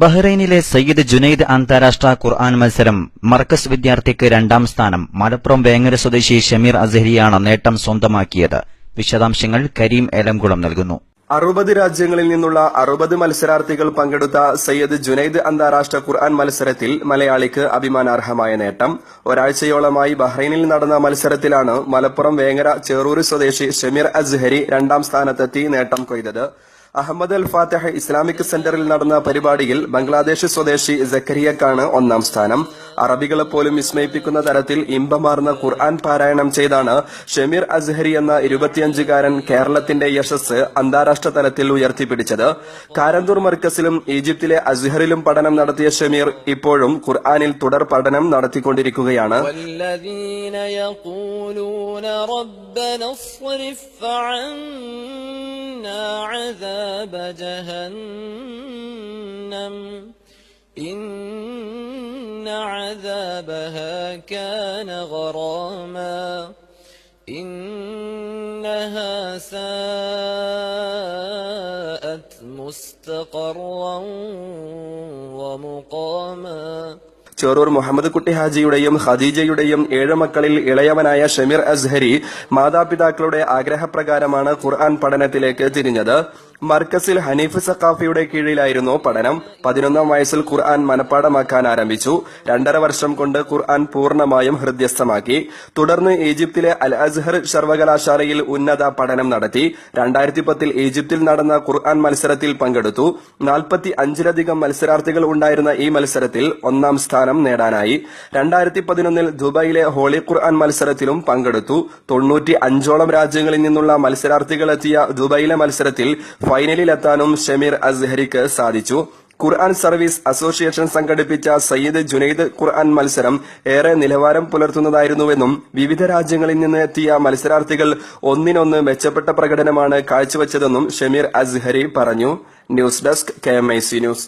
ബഹ്റൈനിലെ സയ്യിദ് ജുനൈദ് അന്താരാഷ്ട്ര ഖുർആൻ മത്സരം മർക്കസ് വിദ്യാർത്ഥിക്ക് രണ്ടാം സ്ഥാനം മലപ്പുറം വേങ്ങര സ്വദേശി ഷമീർ അസഹരിയാണ് നേട്ടം സ്വന്തമാക്കിയത്. വിശദാംശങ്ങൾ കരീം ഏലംകുളം നൽകുന്നു. അറുപത് രാജ്യങ്ങളിൽ നിന്നുള്ള അറുപത് മത്സരാർത്ഥികൾ പങ്കെടുത്ത സയ്യദ് ജുനൈദ് അന്താരാഷ്ട്ര ഖുർആൻ മത്സരത്തിൽ മലയാളിക്ക് അഭിമാനാർഹമായ നേട്ടം. ഒരാഴ്ചയോളമായി ബഹ്റൈനിൽ നടന്ന മത്സരത്തിലാണ് മലപ്പുറം വേങ്ങര ചേറൂർ സ്വദേശി ഷമീർ അസ്ഹരി രണ്ടാം സ്ഥാനത്തെത്തി നേട്ടം കൊയ്തത്. അഹമ്മദ് അൽ ഫാത്തഹ് ഇസ്ലാമിക് സെന്ററിൽ നടന്ന പരിപാടിയിൽ ബംഗ്ലാദേശ് സ്വദേശി ജക്കരിയക്കാണ് ഒന്നാം സ്ഥാനം. അറബികളെ പോലും വിസ്മയിപ്പിക്കുന്ന തരത്തിൽ ഇമ്പമാർന്ന ഖുർആൻ പാരായണം ചെയ്താണ് ഷമീർ അസ്ഹരി എന്ന ഇരുപത്തിയഞ്ചുകാരൻ കേരളത്തിന്റെ യശസ് അന്താരാഷ്ട്ര തലത്തിൽ ഉയർത്തിപ്പിടിച്ചത്. കാരന്തൂർ മർക്കസിലും ഈജിപ്തിലെ അസ്ഹറിലും പഠനം നടത്തിയ ഷമീർ ഇപ്പോഴും ഖുർആനിൽ തുടർ പഠനം നടത്തിക്കൊണ്ടിരിക്കുകയാണ്. ൂന عذاب جهنم إن عذابها كان غراما إنها ساءت مستقرا ومقاما ചെറൂർ മുഹമ്മദ് കുട്ടി ഹാജിയുടെയും ഖദീജയുടെയും ഏഴ് മക്കളിൽ ഇളയവനായ ഷമീർ അസ്ഹരി മാതാപിതാക്കളുടെ ആഗ്രഹപ്രകാരമാണ് ഖുർആൻ പഠനത്തിലേക്ക് തിരിഞ്ഞത് മർക്കസിൽ ഹനീഫ് സഖാഫിയുടെ കീഴിലായിരുന്നു പഠനം. പതിനൊന്നാം വയസ്സിൽ ഖുർആൻ മനഃപ്പാടമാക്കാൻ ആരംഭിച്ചു. രണ്ടര വർഷം കൊണ്ട് ഖുർആൻ പൂർണമായും ഹൃദ്യസ്ഥമാക്കി. തുടർന്ന് ഈജിപ്തിലെ അൽ അസ്ഹർ സർവകലാശാലയിൽ ഉന്നത പഠനം നടത്തി. രണ്ടായിരത്തി പത്തിൽ ഈജിപ്തിൽ നടന്ന ഖുർആൻ മത്സരത്തിൽ പങ്കെടുത്തു. നാൽപ്പത്തി അഞ്ചിലധികം മത്സരാർത്ഥികൾ ഉണ്ടായിരുന്ന ഈ മത്സരത്തിൽ ഒന്നാം സ്ഥാനം നേടാനായി. രണ്ടായിരത്തി പതിനൊന്നിൽ ദുബായിലെ ഹോളി ഖുർആൻ മത്സരത്തിലും പങ്കെടുത്തു. തൊണ്ണൂറ്റി അഞ്ചോളം രാജ്യങ്ങളിൽ നിന്നുള്ള മത്സരാർത്ഥികളെത്തിയ ദുബായിലെ മത്സരത്തിൽ ഫൈനലിലെത്താനും ഷമീർ അസ്ഹരിക്ക് സാധിച്ചു. ഖുർആൻ സർവീസ് അസോസിയേഷൻ സംഘടിപ്പിച്ച സയ്യിദ് ജുനൈദ് ഖുർആൻ മത്സരം ഏറെ നിലവാരം പുലർത്തുന്നതായിരുന്നുവെന്നും വിവിധ രാജ്യങ്ങളിൽ നിന്ന് എത്തിയ മത്സരാർത്ഥികൾ ഒന്നിനൊന്ന് മെച്ചപ്പെട്ട പ്രകടനമാണ് കാഴ്ചവെച്ചതെന്നും ഷമീർ അസ്ഹരി പറഞ്ഞു. News desk K news.